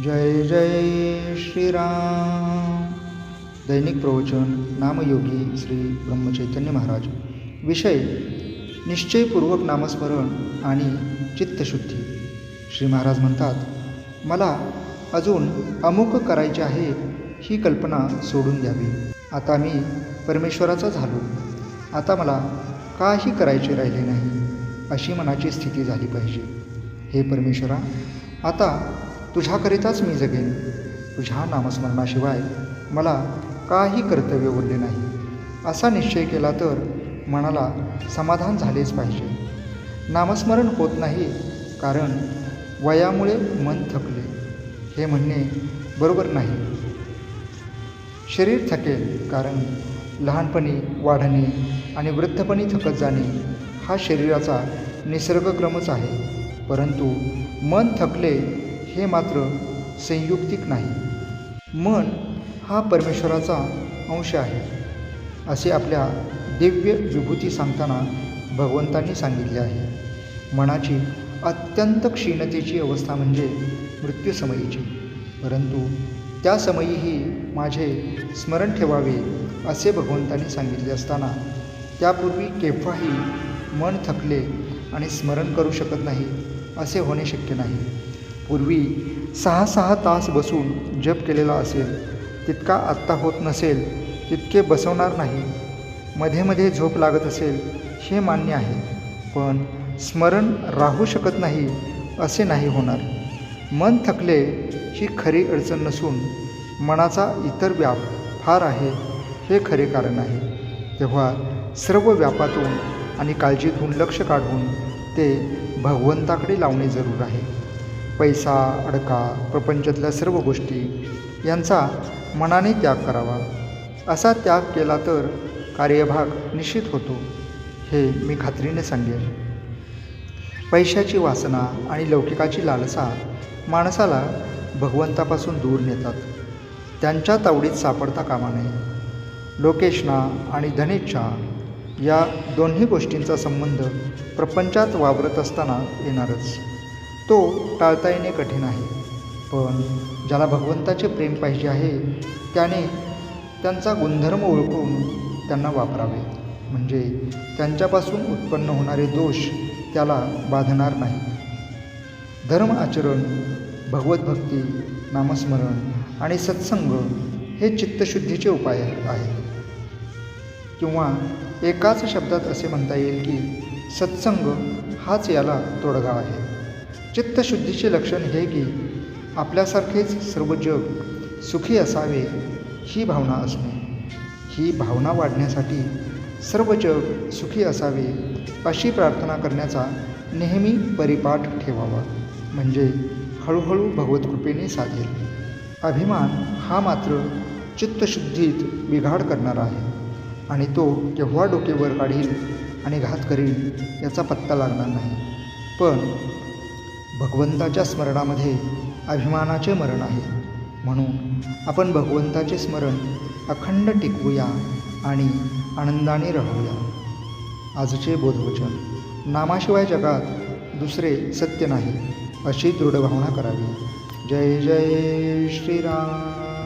जय जय श्रीराम. दैनिक प्रवचन नामयोगी श्री ब्रह्मचैतन्य महाराज. विषय निश्चयपूर्वक नामस्मरण आणि चित्तशुद्धी. श्री महाराज म्हणतात मला अजून अमुक करायचे आहे ही कल्पना सोडून द्यावी. आता मी परमेश्वराचा झालो. आता मला काही करायचे राहिले नाही अशी मनाची स्थिती झाली पाहिजे. हे परमेश्वरा आता तुझ्याकरिताच मी जगेन. तुझ्या नामस्मरणाशिवाय मला काही कर्तव्य उरले नाही. असा निश्चय केला तर मनाला समाधान झालेच पाहिजे. नामस्मरण होत नाही कारण वयामुळे मन थकले. हे म्हणणे बरोबर नाही. शरीर थकेल कारण लहानपणी वाढणे आणि वृद्धपणी थकत जाणे हा शरीराचा निसर्गक्रमच आहे. परंतु मन थकले हे मात्र संयुक्तिक नाही. मन हा परमेश्वराचा अंश आहे असे आपल्या दिव्य विभूती सांगताना भगवंतांनी सांगितले आहे. मनाची अत्यंत क्षीणतेची अवस्था म्हणजे मृत्यूसमयीची परंतु त्या समयीही माझे स्मरण ठेवावे असे भगवंतांनी सांगितले असताना त्यापूर्वी केव्हाही मन थकले आणि स्मरण करू शकत नाही असे होणे शक्य नाही. पूर्वी सहा सहा तास बसून जप केलेला असेल तितका आत्ता होत नसेल तितके बसवणार नाही. मध्ये मध्ये झोप लागत असेल हे मान्य आहे. पण स्मरण राहू शकत नाही असे नाही होणार. मन थकले ही खरी अडचण नसून मनाचा इतर व्याप फार आहे हे खरे कारण आहे. तेव्हा सर्व व्यापातून आणि काळजीतून लक्ष काढून ते भगवंताकडे लावणे जरूर आहे. पैसा अडका प्रपंचातल्या सर्व गोष्टी यांचा मनाने त्याग करावा. असा त्याग केला तर कार्यभाग निश्चित होतो हे मी खात्रीने सांगेन. पैशाची वासना आणि लौकिकाची लालसा माणसाला भगवंतापासून दूर नेतात. त्यांच्या तावडीत सापडता कामा नये. लोकेशना आणि धनेच्छा या दोन्ही गोष्टींचा संबंध प्रपंचात वावरत असताना येणारच. तो टाळता येणे कठीण आहे. पण ज्याला भगवंताचे प्रेम पाहिजे आहे त्याने त्यांचा गुणधर्म ओळखून त्यांना वापरावे. म्हणजे त्यांच्यापासून उत्पन्न होणारे दोष त्याला बाधणार नाही. धर्म आचरण भगवतभक्ती नामस्मरण आणि सत्संग हे चित्तशुद्धीचे उपाय आहेत. किंवा एकाच शब्दात असे म्हणता येईल की सत्संग हाच याला तोडगा आहे. चित्तशुद्धीचे लक्षण हे की आपल्यासारखेच सर्व जग सुखी असावे ही भावना असणे. ही भावना वाढण्यासाठी सर्व जग सुखी असावे अशी प्रार्थना करण्याचा नेहमी परिपाठ ठेवावा. म्हणजे हळूहळू भगवतकृपेने साधेल अभिमान हा मात्र चित्तशुद्धीत बिघाड करणारा आहे. आणि तो केव्हा डोकेवर काढील आणि घात करील याचा पत्ता लागणार नाही. पण भगवंताच्या स्मरणामध्ये अभिमानाचे मरण आहे. म्हणून आपण भगवंताचे स्मरण अखंड टिकवूया आणि आनंदाने राहूया. आजचे बोधवचन. नामाशिवाय जगात दुसरे सत्य नाही अशी दृढ भावना करावी. जय जय श्रीराम.